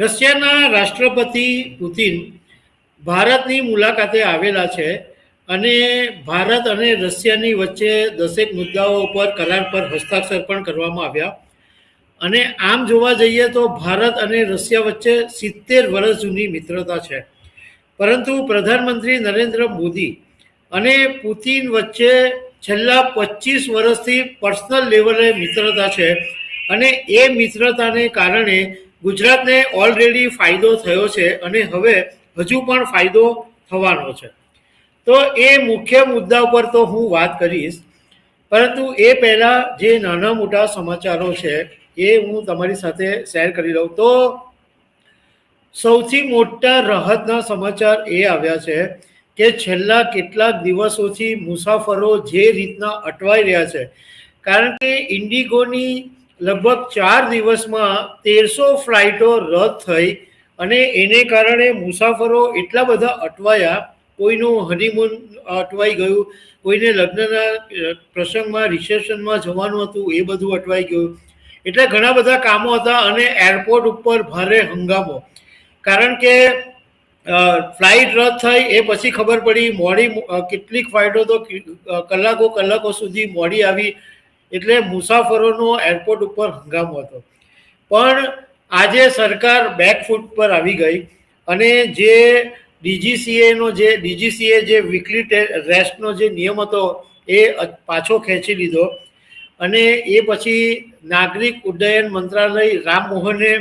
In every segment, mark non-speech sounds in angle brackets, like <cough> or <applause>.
રશિયાના રાષ્ટ્રપતિ પુતિન ભારતની મુલાકાતે આવેલા છે અને ભારત અને રશિયાની વચ્ચે દસેક મુદ્દાઓ ઉપર કરાર પર હસ્તાક્ષર પણ કરવામાં આવ્યા. અને આમ જોવા જઈએ તો ભારત અને રશિયા વચ્ચે સિત્તેર વર્ષ જૂની મિત્રતા છે. પરંતુ પ્રધાનમંત્રી નરેન્દ્ર મોદી અને પુતિન વચ્ચે છેલ્લા પચીસ વર્ષથી પર્સનલ લેવલે મિત્રતા છે અને એ મિત્રતાને કારણે ગુજરાતને ઓલરેડી ફાયદો થયો છે અને હવે હજુ પણ ફાયદો થવાનો છે. તો એ મુખ્ય મુદ્દા ઉપર તો હું વાત કરીશ. પરંતુ એ પહેલાં જે નાના મોટા સમાચારો છે એ હું તમારી સાથે શેર કરી લઉં. તો સૌથી મોટા રાહતના સમાચાર એ આવ્યા છે કે છેલ્લા કેટલાક દિવસોથી મુસાફરો જે રીતના અટવાઈ રહ્યા છે. કારણ કે ઇન્ડિગોની લગભગ ચાર દિવસમાં તેરસો ફ્લાઇટો રદ થઈ અને એને કારણે મુસાફરો એટલા બધા અટવાયા, કોઈનું હનીમૂન અટવાઈ ગયું, કોઈને લગ્નના પ્રસંગમાં રિસેપ્શનમાં જવાનું હતું, એ બધું અટવાઈ ગયું. એટલે ઘણા બધા કામો હતા અને એરપોર્ટ ઉપર ભારે હંગામો. કારણ કે ફ્લાઇટ રદ થઈ, એ પછી ખબર પડી, મોડી કેટલીક ફ્લાઇટો તો કલાકો કલાકો સુધી મોડી આવી. એટલે મુસાફરોનો એરપોર્ટ ઉપર હંગામો હતો. પણ આજે સરકાર બેકફૂટ પર આવી ગઈ અને જે ડીજીસીએનો જે, ડીજીસીએ જે વીકલી રેસ્ટનો જે નિયમ હતો એ પાછો ખેંચી લીધો. અને એ પછી નાગરિક ઉડ્ડયન મંત્રાલય રામ મોહને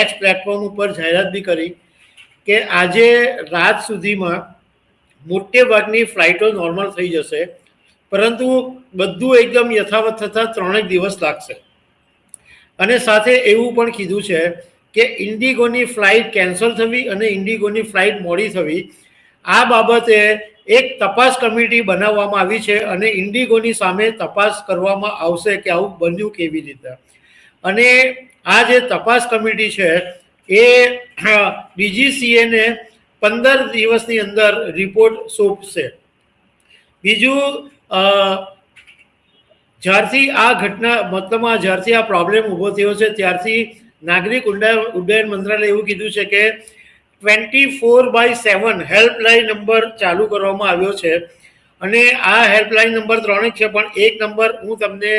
એક્સ પ્લેટફોર્મ ઉપર જાહેરાત બી કરી કે આજે રાત સુધીમાં મોટે ભાગની ફ્લાઇટો નોર્મલ થઈ જશે. પરંતુ બધું એકદમ યથાવત થતાં ત્રણેક દિવસ લાગશે. અને સાથે એવું પણ કીધું છે કે ઇન્ડિગોની ફ્લાઇટ કેન્સલ થવી અને ઇન્ડિગોની ફ્લાઇટ મોડી થવી, આ બાબતે એક તપાસ કમિટી બનાવવામાં આવી છે અને ઇન્ડિગોની સામે તપાસ કરવામાં આવશે કે આવું બન્યું કેવી રીતે. અને આ જે તપાસ કમિટી છે એ ડીજીસીએને પંદર દિવસની અંદર રિપોર્ટ સોંપશે. બીજું જ્યારથી આ ઘટના, મતલબમાં જ્યારથી આ પ્રોબ્લેમ ઊભો થયો છે, ત્યારથી નાગરિક ઉડ્ડયન ઉડ્ડયન મંત્રાલય એવું કીધું છે કે twenty four by seven helpline number ચાલુ કરવામાં આવ્યો છે. અને આ હેલ્પલાઇન નંબર ત્રણેક છે, પણ એક નંબર હું તમને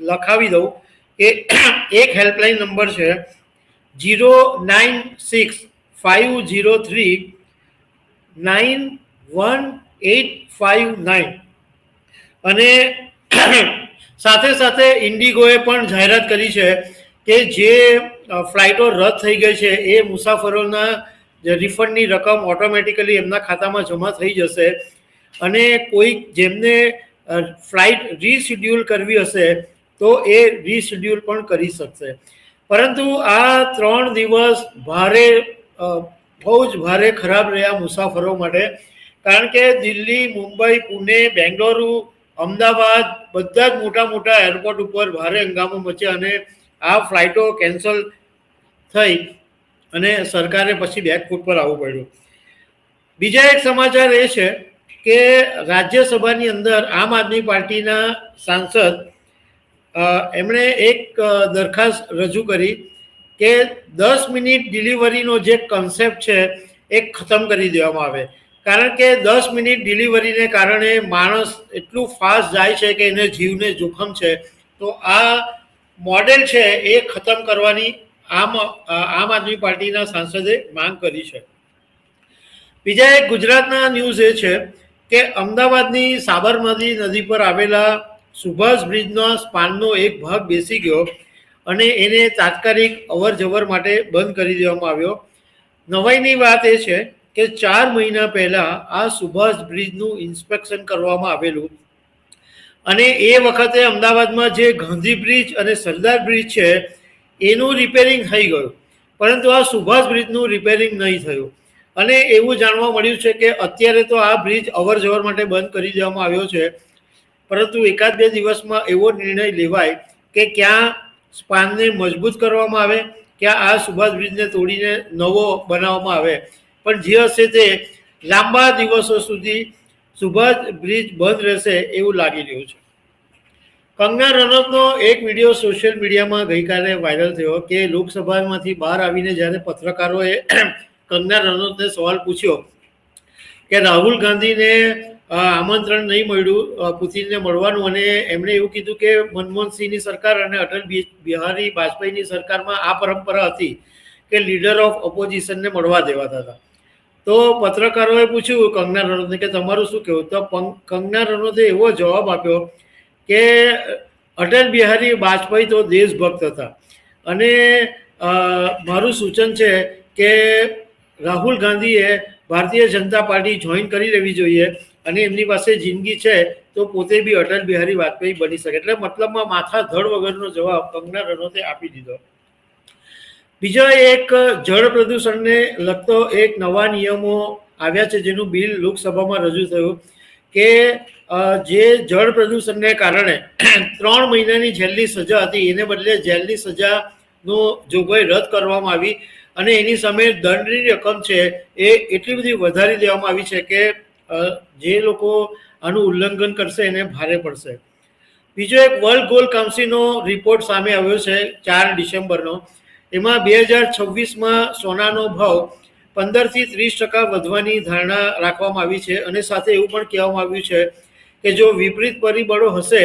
લખાવી દઉં કે <coughs> એક હેલ્પલાઇન નંબર છે zero nine six five zero three nine one eight five nine અને <clears throat> સાથે સાથે ઇન્ડિગોએ પણ જાહેરાત કરી છે કે જે ફ્લાઇટો રદ થઈ ગઈ છે, એ મુસાફરોના રિફંડની રકમ ઓટોમેટિકલી એમના ખાતામાં જમા થઈ જશે અને કોઈક જેમને ફ્લાઇટ રીશેડ્યુલ કરવી હશે તો એ રીશેડ્યુલ પણ કરી શકશે. પરંતુ આ ત્રણ દિવસ ભારે બહુ જ ભારે ખરાબ રહ્યા મુસાફરો માટે. કારણ કે દિલ્હી, મુંબઈ, પુણે, બેંગલુરુ અમદાવાદ બધા જ મોટા મોટા એરપોર્ટ ઉપર ભારે હંગામો મચ્યા અને આ ફ્લાઇટો કેન્સલ થઈ અને સરકારે પછી બેકફૂટ પર આવવું પડ્યું. બીજા એક સમાચાર એ છે કે રાજ્યસભાની અંદર આમ આદમી પાર્ટીના સાંસદ એમણે એક દરખાસ્ત રજૂ કરી કે દસ મિનિટ ડિલિવરીનો જે કન્સેપ્ટ છે એ ખતમ કરી દેવામાં આવે. કારણ કે દસ મિનિટ ડિલિવરીને કારણે માણસ એટલું ફાસ્ટ જાય છે કે એને જીવને જોખમ છે. તો આ મોડેલ છે એ ખતમ કરવાની આમ આમ આદમી પાર્ટીના સાંસદે માંગ કરી છે. બીજા એક ગુજરાતના ન્યૂઝ એ છે કે અમદાવાદની સાબરમતી નદી પર આવેલા સુભાષ બ્રિજના સ્પાનનો એક ભાગ બેસી ગયો અને એને તાત્કાલિક અવર જવર માટે બંધ કરી દેવામાં આવ્યો. નવાઈની વાત એ છે કે ચાર મહિના પહેલા આ સુભાષ બ્રિજનું ઇન્સ્પેક્શન કરવામાં આવેલું. અને એ વખતે અમદાવાદમાં જે ગાંધી બ્રિજ અને સરદાર બ્રિજ છે, એનું રિપેરિંગ થઈ ગયું. પરંતુ આ સુભાષ બ્રિજનું રિપેરિંગ નહીં થયું. અને એવું જાણવા મળ્યું છે કે અત્યારે તો આ બ્રિજ અવર જવર માટે બંધ કરી દેવામાં આવ્યો છે. પરંતુ એકાદ બે દિવસમાં એવો નિર્ણય લેવાય કે ક્યાં સ્પાનને મજબૂત કરવામાં આવે, ક્યાં આ સુભાષ બ્રિજને તોડીને નવો બનાવવામાં આવે. પણ જે હશે તે લાંબા દિવસો સુધી સુભાષ બ્રિજ બંધ રહેશે એવું લાગી રહ્યું છે. કંગના રનૌતનો એક વીડિયો સોશિયલ મીડિયામાં ગઈકાલે વાયરલ થયો કે લોકસભામાંથી બહાર આવીને જ્યારે પત્રકારોએ <clears throat> કંગના રનૌતને સવાલ પૂછ્યો કે રાહુલ ગાંધીને આમંત્રણ નહીં મળ્યું પુતિનને મળવાનું અને એમણે એવું કીધું કે મનમોહનસિંહની સરકાર અને અટલ બિહારી વાજપેયીની સરકારમાં આ પરંપરા હતી કે લીડર ઓફ ઓપોઝિશનને મળવા દેવાતા હતા. તો પત્રકારોએ પૂછ્યું કંગના રનૌતને કે તમારું શું કહેવું? તો કંગના રનૌતે એવો જવાબ આપ્યો કે, અટલ બિહારી વાજપેયી તો દેશભક્ત હતા. અને મારું સૂચન છે કે, રાહુલ ગાંધીએ ભારતીય જનતા પાર્ટી જોઈન કરી લેવી જોઈએ અને એમની પાસે જિંદગી છે, તો પોતે બી અટલ બિહારી વાજપેયી બની શકે. એટલે મતલબમાં માથા ધડ વગરનો જવાબ કંગના રનૌતે આપી દીધો. બીજો એક જળ પ્રદૂષણને લગતો એક નવા નિયમો આવ્યા છે, જેનું બિલ લોકસભામાં રજૂ થયું કે જે જળ પ્રદૂષણને કારણે <clears throat> ત્રણ મહિનાની જેલની સજા હતી, એને બદલે જેલની સજાનો જોગવાઈ રદ કરવામાં આવી અને એની સામે દંડની રકમ છે, એ એટલી બધી વધારી દેવામાં આવી છે કે જે લોકો આનું ઉલ્લંઘન કરશે એને ભારે પડશે. બીજો એક વર્લ્ડ ગોલ્ડ કાઉન્સિલનો રિપોર્ટ સામે આવ્યો છે, ચાર ડિસેમ્બરનો. એમાં બે હજાર છવ્વીસમાં સોનાનો ભાવ પંદરથી ત્રીસ ટકા વધવાની ધારણા રાખવામાં આવી છે અને સાથે એવું પણ કહેવામાં આવ્યું છે કે જો વિપરીત પરિબળો હશે,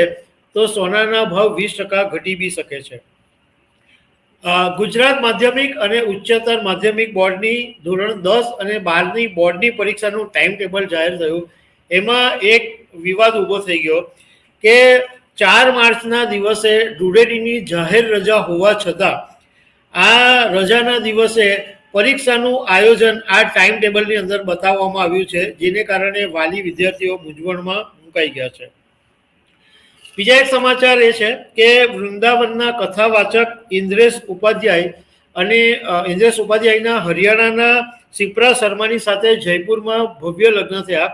તો સોનાના ભાવ વીસ ટકા ઘટી બી શકે છે. ગુજરાત માધ્યમિક અને ઉચ્ચતર માધ્યમિક બોર્ડની ધોરણ દસ અને બારની બોર્ડની પરીક્ષાનું ટાઈમ ટેબલ જાહેર થયું. એમાં એક વિવાદ ઊભો થઈ ગયો કે ચાર માર્ચના દિવસે ધૂળેટીની જાહેર રજા હોવા છતાં આ રજાના દિવસે પરીક્ષાનું આયોજન આ ટાઈમ ટેબલની અંદર બતાવવામાં આવ્યું છે, જેને કારણે વાલી વિદ્યાર્થીઓ મૂંઝવણમાં મુકાઈ ગયા છે. બીજા એક સમાચાર એ છે કે વૃંદાવનના કથાવાચક ઇન્દ્રેશ ઉપાધ્યાય અને ઇન્દ્રેશ ઉપાધ્યાયના હરિયાણાના સિપ્રા શર્માની સાથે જયપુરમાં ભવ્ય લગ્ન થયા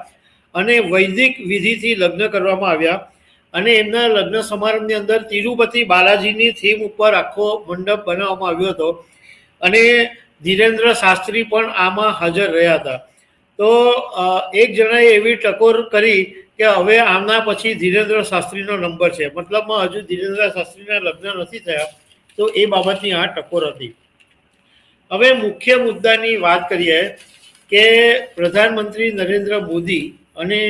અને વૈદિક વિધિથી લગ્ન કરવામાં આવ્યા. અને એમના લગ્ન સમારંભની અંદર તિરુપતિ બાલાજીની થીમ ઉપર આખો મંડપ બનાવવામાં આવ્યો હતો. અને ધીરેન્દ્ર શાસ્ત્રી પણ આમાં હાજર રહ્યા હતા. તો એક જણાએ એવી ટકોર કરી કે હવે આમના પછી ધીરેન્દ્ર શાસ્ત્રીનો નંબર છે. મતલબમાં હજુ ધીરેન્દ્ર શાસ્ત્રીના લગ્ન નથી થયા, તો એ બાબતની આ ટકોર હતી. હવે મુખ્ય મુદ્દાની વાત કરીએ કે પ્રધાનમંત્રી નરેન્દ્ર મોદી અને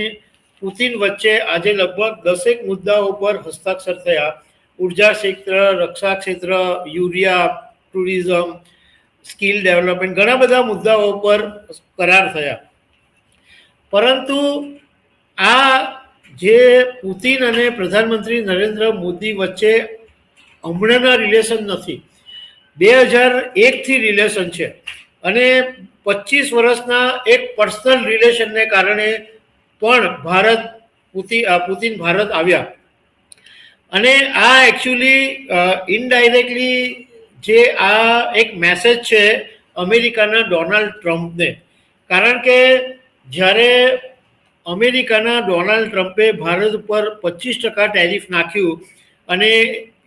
પુતિન વચ્ચે આજે લગભગ દસેક મુદ્દાઓ પર હસ્તાક્ષર થયા. ઊર્જા ક્ષેત્ર, રક્ષા ક્ષેત્ર, યુરિયા, ટુરિઝમ, સ્કિલ ડેવલપમેન્ટ, ઘણા બધા મુદ્દાઓ પર કરાર થયા. પરંતુ આ જે પુતિન અને પ્રધાનમંત્રી નરેન્દ્ર મોદી વચ્ચે હમણાંના રિલેશન નથી. બે હજાર એકથી રિલેશન છે. અને પચીસ વર્ષના એક પર્સનલ રિલેશનને કારણે પણ ભારત પુતિ પુતિન ભારત આવ્યા. અને આ એકચ્યુઅલી ઇનડાયરેક્ટલી જે આ એક મેસેજ છે અમેરિકાના ડોનાલ્ડ ટ્રમ્પને. કારણ કે જ્યારે અમેરિકાના ડોનાલ્ડ ટ્રમ્પે ભારત ઉપર પચીસ ટકા ટેરિફ નાખ્યું અને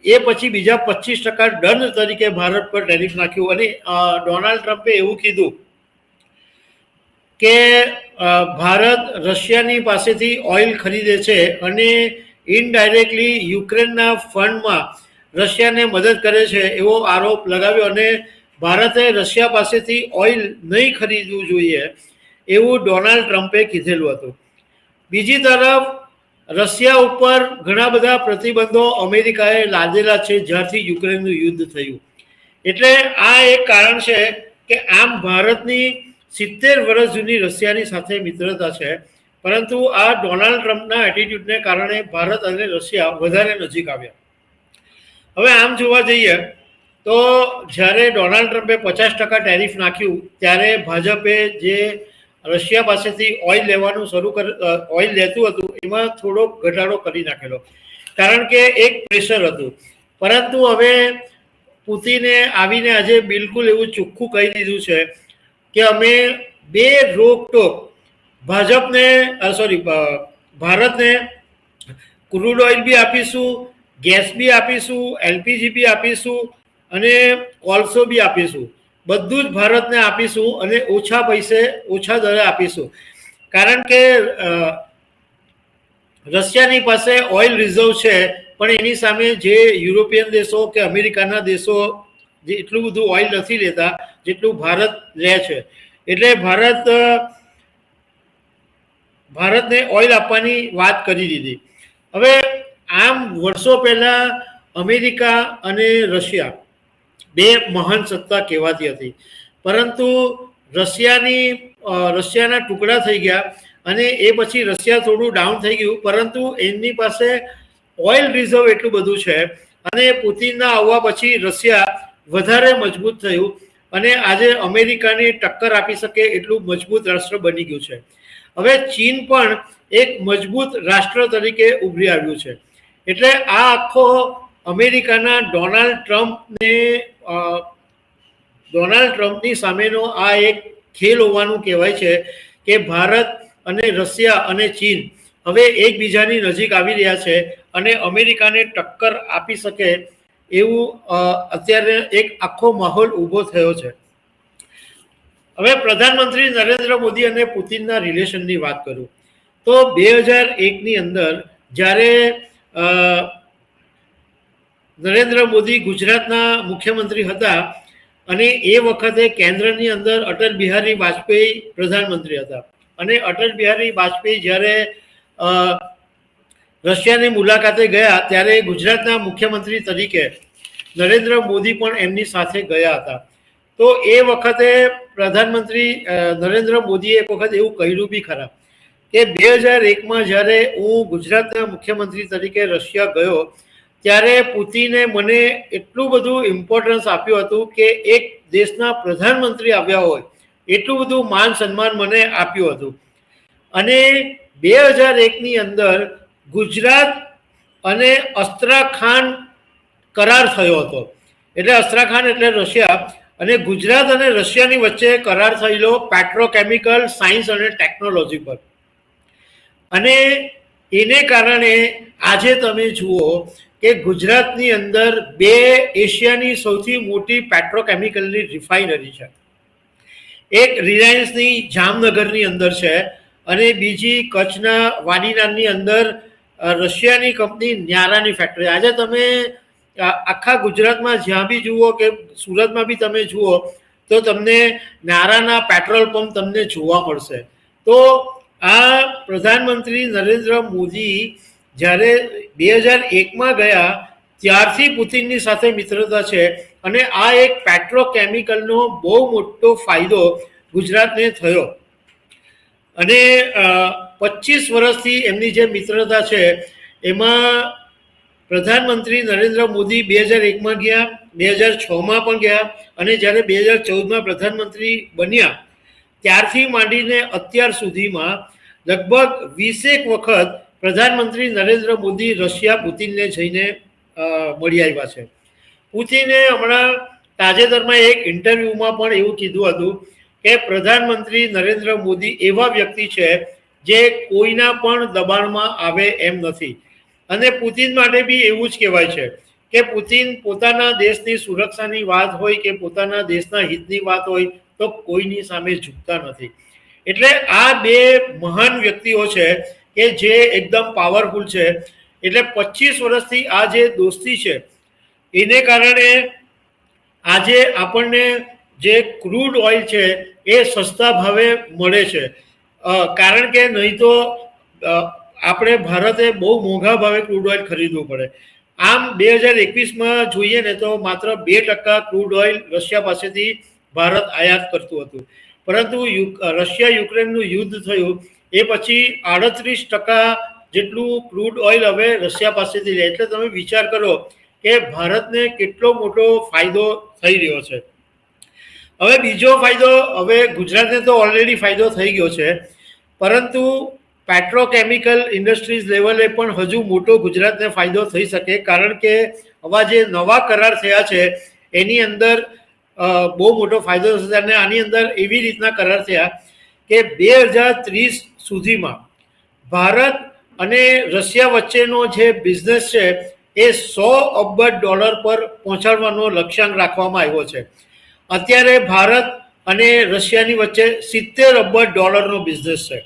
એ પછી બીજા પચીસ ટકા દંડ તરીકે ભારત પર ટેરિફ નાખ્યું અને ડોનાલ્ડ ટ્રમ્પે એવું કીધું કે ભારત રશિયાની પાસેથી ઓઇલ ખરીદે છે અને ઇનડાયરેક્ટલી યુક્રેનના ફંડમાં રશિયાને મદદ કરે છે એવો આરોપ લગાવ્યો અને ભારતે રશિયા પાસેથી ઓઇલ નહીં ખરીદવું જોઈએ એવું ડોનાલ્ડ ટ્રમ્પે કીધેલું હતું. બીજી તરફ, રશિયા ઉપર ઘણા બધા પ્રતિબંધો અમેરિકાએ લાદેલા છે જ્યારથી યુક્રેનનું યુદ્ધ થયું. એટલે આ એક કારણ છે કે આમ ભારતની સિત્તેર વર્ષ જૂની રશિયાની સાથે મિત્રતા છે. પરંતુ આ ડોનાલ્ડ ટ્રમ્પના એટીટ્યૂડને કારણે ભારત અને રશિયા વધારે નજીક આવ્યા. હવે આમ જોવા જઈએ તો જ્યારે ડોનાલ્ડ ટ્રમ્પે પચાસ ટકા ટેરિફ નાખ્યું, ત્યારે ભાજપે જે રશિયા પાસેથી ઓઇલ લેવાનું શરૂ કર ઓઇલ લેતું હતું, એમાં થોડો ઘટાડો કરી નાખેલો. કારણ કે એક પ્રેશર હતું. પરંતુ હવે પુતિને આવીને આજે બિલકુલ એવું ચોખ્ખું કહી દીધું છે કે અમે બે રોકટોક ભાજપને સોરી ભારતને ક્રૂડ ઓઇલ બી આપીશું ગેસ બી આપીશું એલપીજી બી આપીશું અને કોલસો બી આપીશું. બધું જ ભારતને આપીશું અને ઓછા પૈસે, ઓછા દરે આપીશું. કારણ કે રશિયાની પાસે ઓઇલ રિઝર્વ છે, પણ એની સામે જે યુરોપિયન દેશો કે અમેરિકાના દેશો જે એટલું બધું ઓઇલ નથી લેતા, જેટલું ભારત લે છે. એટલે ભારત ભારતને ઓઇલ આપવાની વાત કરી દીધી. હવે આમ વર્ષો પહેલા અમેરિકા અને રશિયા બે મહાન સત્તા કહેવાતી હતી. પરંતુ રશિયાની રશિયાના ટુકડા થઈ ગયા અને એ પછી રશિયા થોડું ડાઉન થઈ ગયું. પરંતુ એમની પાસે ઓઇલ રિઝર્વ એટલું બધું છે અને પુતિનના આવવા પછી રશિયા વધારે મજબૂત થયું અને આજે અમેરિકાની ટક્કર આપી શકે એટલું મજબૂત રાષ્ટ્ર બની ગયું છે. હવે ચીન પણ એક મજબૂત રાષ્ટ્ર તરીકે ઉભરી આવ્યું છે. એટલે આ આખો અમેરિકાના ડોનાલ્ડ ટ્રમ્પને ડોનાલ્ડ ટ્રમ્પની સામેનો આ એક ખેલ હોવાનું કહેવાય છે કે ભારત અને રશિયા અને ચીન હવે એકબીજાની નજીક આવી રહ્યા છે અને અમેરિકાને ટક્કર આપી શકે એવું અત્યારે એક આખો માહોલ ઊભો થયો છે. હવે પ્રધાનમંત્રી નરેન્દ્ર મોદી અને પુતિનના રિલેશનની વાત કરું. તો બે હજાર એકની અંદર જ્યારે નરેન્દ્ર મોદી ગુજરાતના મુખ્યમંત્રી હતા અને એ વખતે કેન્દ્રની અંદર અટલ બિહારી વાજપેયી પ્રધાનમંત્રી હતા. અને અટલ બિહારી વાજપેયી જ્યારે રશિયાની મુલાકાતે ગયા ત્યારે ગુજરાતના મુખ્યમંત્રી તરીકે નરેન્દ્ર મોદી પણ એમની સાથે ગયા હતા. તો એ વખતે પ્રધાનમંત્રી નરેન્દ્ર મોદીએ એક વખત એવું કહ્યું બી ખરા કે બે હજાર એકમાં જ્યારે હું ગુજરાતના મુખ્યમંત્રી તરીકે રશિયા ગયો, ત્યારે પુતિને મને એટલું બધું ઇમ્પોર્ટન્સ આપ્યું હતું કે એક દેશના પ્રધાનમંત્રી આવ્યા હોય, એટલું બધું માન સન્માન મને આપ્યું હતું. અને બે હજાર એકની અંદર ગુજરાત અને અસ્ત્રાખાન કરાર થયો હતો. એટલે અસ્ત્રાખાન એટલે રશિયા અને ગુજરાત અને રશિયાની વચ્ચે કરાર થયેલો પેટ્રોકેમિકલ સાયન્સ અને ટેકનોલોજી પર. અને એને કારણે આજે તમે જુઓ કે ગુજરાતની અંદર બે એશિયાની સૌથી મોટી પેટ્રોકેમિકલની રિફાઇનરી છે. એક રિલાયન્સની જામનગરની અંદર છે અને બીજી કચ્છના વાડીનારની અંદર રશિયાની કંપની ન્યારાની ફેક્ટરી આજે તમે આખા ગુજરાતમાં જ્યાં બી જુઓ કે સુરતમાં બી તમે જુઓ, તો તમને નારાના પેટ્રોલ પંપ તમને જોવા મળશે. તો આ પ્રધાનમંત્રી નરેન્દ્ર મોદી જ્યારે બે હજાર એકમાં ગયા, ત્યારથી પુતિનની સાથે મિત્રતા છે અને આ એક પેટ્રોકેમિકલનો બહુ મોટો ફાયદો ગુજરાતને થયો. અને પચીસ વર્ષથી એમની જે મિત્રતા છે, એમાં પ્રધાનમંત્રી નરેન્દ્ર મોદી બે હજાર એકમાં ગયા, બે હજાર છમાં પણ ગયા અને જ્યારે બે હજાર ચૌદમાં પ્રધાનમંત્રી બન્યા, ત્યારથી માંડીને અત્યાર સુધીમાં લગભગ વીસેક વખત પ્રધાનમંત્રી નરેન્દ્ર મોદી રશિયા પુતિનને જઈને મળી આવ્યા છે. પુતિને હમણાં તાજેતરમાં એક ઇન્ટરવ્યૂમાં પણ એવું કીધું હતું કે, પ્રધાનમંત્રી નરેન્દ્ર મોદી એવા વ્યક્તિ છે જે કોઈના પણ દબાણમાં આવે એમ નથી. અને પુતિન માટે બી એવું જ કહેવાય છે કે પુતિન પોતાના દેશની સુરક્ષાની વાત હોય કે પોતાના દેશના હિતની વાત હોય તો કોઈની સામે ઝૂકતા નથી. એટલે આ બે મહાન વ્યક્તિઓ છે કે જે એકદમ પાવરફુલ છે. એટલે પચીસ વર્ષથી આ જે દોસ્તી છે, એને કારણે આજે આપણને જે ક્રૂડ ઓઇલ છે એ સસ્તા ભાવે મળે છે. કારણ કે નહીં તો આપણે ભારતે બહુ મોંઘા ભાવે ક્રૂડ ઓઇલ ખરીદવું પડે. આમ બે હજાર એકવીસમાં જોઈએ ને તો માત્ર બે ટકા ક્રૂડ ઓઇલ રશિયા પાસેથી ભારત આયાત કરતું હતું. પરંતુ રશિયા યુક્રેનનું યુદ્ધ થયું, એ પછી આડત્રીસ ટકા જેટલું ક્રૂડ ઓઇલ હવે રશિયા પાસેથી લે. એટલે તમે વિચાર કરો કે ભારતને કેટલો મોટો ફાયદો થઈ રહ્યો છે. હવે બીજો ફાયદો, હવે ગુજરાતને તો ઓલરેડી ફાયદો થઈ ગયો છે. પરંતુ પેટ્રોકેમિકલ ઇન્ડસ્ટ્રીઝ લેવલે પણ હજુ મોટો ગુજરાતને ફાયદો થઈ શકે, કારણ કે આવા જે નવા કરાર થયા છે, એની અંદર બહુ મોટો ફાયદો થશે અને આની અંદર એવી રીતના કરાર થયા કે બે હજાર ત્રીસ સુધીમાં ભારત અને રશિયા વચ્ચેનો જે બિઝનેસ છે, એ સો અબજ ડોલર પર પહોંચાડવાનો લક્ષ્યાંક રાખવામાં આવ્યો છે. અત્યારે ભારત અને રશિયાની વચ્ચે સિત્તેર અબજ ડોલરનો બિઝનેસ છે.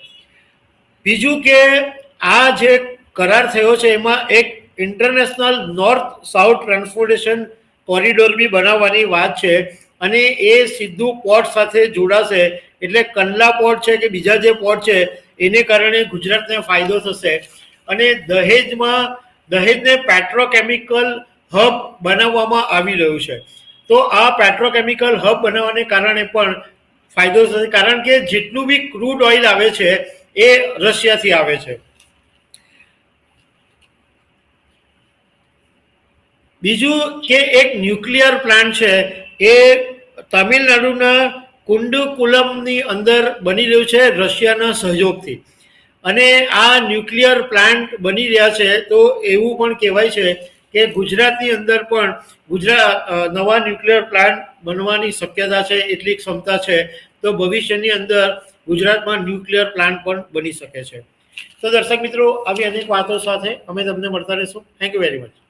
બીજું કે આ જે કરાર થયો છે, એમાં એક international north south transportation corridor બી બનાવવાની વાત છે અને એ સીધું પોર્ટ સાથે જોડાશે. એટલે કંડલા પોર્ટ છે કે બીજા જે પોર્ટ છે, એને કારણે ગુજરાતને ફાયદો થશે. અને દહેજમાં, દહેજને પેટ્રોકેમિકલ હબ બનાવવામાં આવી રહ્યું છે. તો આ પેટ્રોકેમિકલ હબ બનાવવાને કારણે પણ ફાયદો થશે. કારણ કે જેટલું બી ક્રૂડ ઓઇલ આવે છે, એ રશિયાથી આવે છે. બીજું કે એક ન્યુક્લિયર પ્લાન્ટ છે, એ તમિલનાડુના કુંડુકુલમની અંદર બની રહ્યું છે, રશિયાના સહયોગથી. અને આ ન્યુક્લિયર પ્લાન્ટ બની રહ્યા છે, તો એવું પણ કહેવાય છે કે ગુજરાતની અંદર પણ ગુજરાત નવા ન્યુક્લિયર પ્લાન્ટ બનવાની શક્યતા છે, એટલી ક્ષમતા છે, તો ભવિષ્યની અંદર ગુજરાતમાં ન્યુક્લિયર પ્લાન્ટ પણ બની શકે છે. તો દર્શક મિત્રો, આવી અનેક વાતો સાથે અમે તમને મળતા રહીશું. Thank you very much